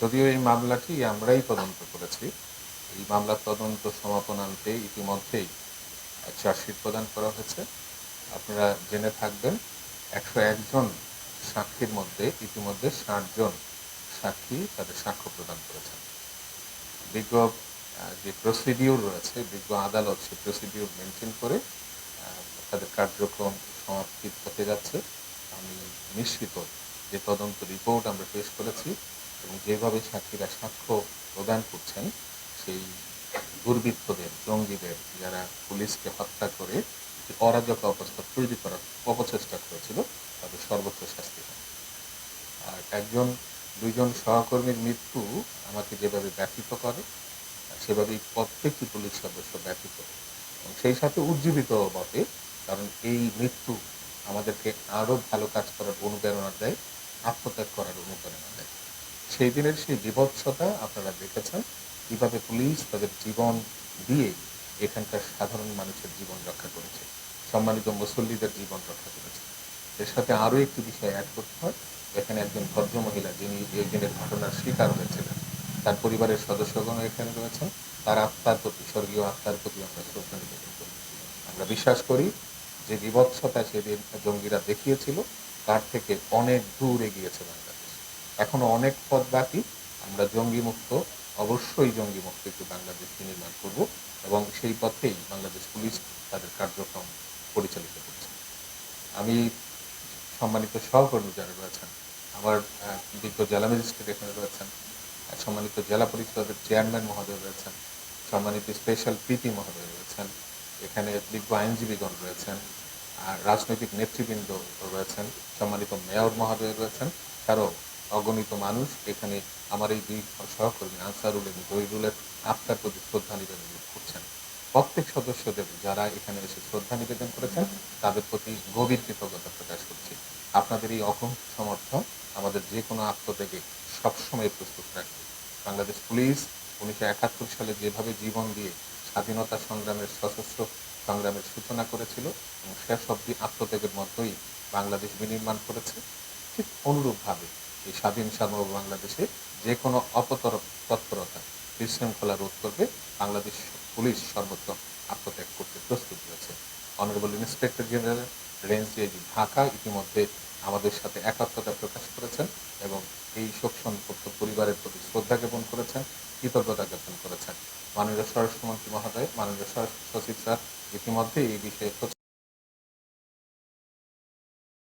যদিও এই মামলাটি আমরাই তদন্ত করেছি, এই মামলার তদন্ত সমাপন আনতে ইতিমধ্যেই চার্জশিট প্রদান করা হয়েছে। আপনারা জেনে থাকবেন, একশো একজন সাক্ষীর মধ্যে ইতিমধ্যে ষাট জন সাক্ষী তাদের সাক্ষ্য প্রদান করেছেন। বিজ্ঞ যে প্রসিডিউর রয়েছে, বিজ্ঞ আদালত সেই প্রসিডিউর মেনটেন করে তাদের কার্যক্রম সমাপ্তি হতে যাচ্ছে। আমি নিশ্চিত যে তদন্ত রিপোর্ট আমরা পেশ করেছি। এবং যেভাবে সাক্ষীরা সাক্ষ্য প্রদান করছেন, সেই দুর্বৃত্তদের, জঙ্গিদের যারা পুলিশকে হত্যা করে অরাজক অবস্থা তৈরি করার অপচেষ্টা করেছিল, তাদের সর্বোচ্চ শাস্তি হবে আর একজন, দুইজন সহকর্মীর মৃত্যু আমাকে যেভাবে ব্যথিত করে সেভাবেই প্রত্যেকটি পুলিশ সদস্য ব্যথিত। এবং সেই সাথে উজ্জীবিত বটে, কারণ এই মৃত্যু আমাদেরকে আরও ভালো কাজ করার অনুপ্রেরণা দেয়, আত্মত্যাগ করার অনুপ্রেরণা দেয়। সেই দিনের সেই বিভৎসতা আপনারা দেখেছেন। কীভাবে পুলিশ তাদের জীবন দিয়ে এখানকার সাধারণ মানুষের জীবন রক্ষা করেছে, সম্মানিত মুসল্লিদের জীবন রক্ষা করেছে। এর সাথে আরও একটি বিষয় অ্যাড করতে হয়। এখানে একজন ভদ্র মহিলা যিনি এই দিনের ঘটনার শিকার হয়েছিলেন, তার পরিবারের সদস্যগণ এখানে রয়েছেন। তার আত্মার প্রতি, স্বর্গীয় আত্মার প্রতি আমরা শ্রদ্ধা নিবেদন করি আমরা বিশ্বাস করি যে বিভৎসতা সেদিন জঙ্গিরা দেখিয়েছিল, তার থেকে অনেক দূর এগিয়েছে বাংলাদেশ। এখনও অনেক পথ বাকি। আমরা জঙ্গি মুক্ত অবশ্যই জঙ্গি মুক্ত একটি বাংলাদেশ নির্মাণ করব এবং সেই পথেই বাংলাদেশ পুলিশ তাদের কার্যক্রম পরিচালিত করছে। আমি সম্মানিত সহকর্মী যারা রয়েছেন, আমার বিজ্ঞ জেলা ম্যাজিস্ট্রেট এখানে রয়েছেন সম্মানিত জেলা পরিষদের চেয়ারম্যান মহোদয় রয়েছেন, সম্মানিত স্পেশাল পিপি মহোদয় রয়েছেন, এখানে বিজ্ঞ আইনজীবীগণ রয়েছেন, আর রাজনৈতিক নেতৃবৃন্দ রয়েছেন, সম্মানিত মেয়র মহোদয় রয়েছেন আরও অগণিত মানুষ এখানে আমার এই দুই সহকর্মী আনসারুল এবং জহিরুলের আত্মার প্রতি শ্রদ্ধা নিবেদন করছেন। প্রত্যেক সদস্যদের যারা এখানে এসে শ্রদ্ধা নিবেদন করেছেন, তাদের প্রতি গভীর কৃতজ্ঞতা প্রকাশ করছি। আপনাদের এই অকুণ্ঠ সমর্থন আমাদের যে কোনো আত্মত্যাগে সবসময় প্রস্তুত রাখবে। বাংলাদেশ পুলিশ উনিশশো একাত্তর সালে যেভাবে জীবন দিয়ে স্বাধীনতা সংগ্রামের সশস্ত্র সংগ্রামের সূচনা করেছিল এবং শেষ অব্দি আত্মত্যাগের মধ্যেই বাংলাদেশ বিনির্মাণ করেছে, ঠিক অনুরূপভাবে এই স্বাধীন সার্বভৌম বাংলাদেশে যে কোনো অপতর তৎপরতা বিশৃঙ্খলা রোধ করবে বাংলাদেশ পুলিশ সর্বোচ্চ আত্মত্যাগ করতে প্রস্তুত রয়েছে। Honourable inspector general range DIG Dhaka ইতিমধ্যে আমাদের সাথে একাত্মতা প্রকাশ করেছেন এবং এই শোক সন্তপ্ত পরিবারের প্রতি শ্রদ্ধা জ্ঞাপন করেছেন, কৃতজ্ঞতা জ্ঞাপন করেছেন। মাননীয় স্বরাষ্ট্রমন্ত্রী মহোদয়, মাননীয় স্বরাষ্ট্র সচিব স্যার ইতিমধ্যে এই বিষয়ে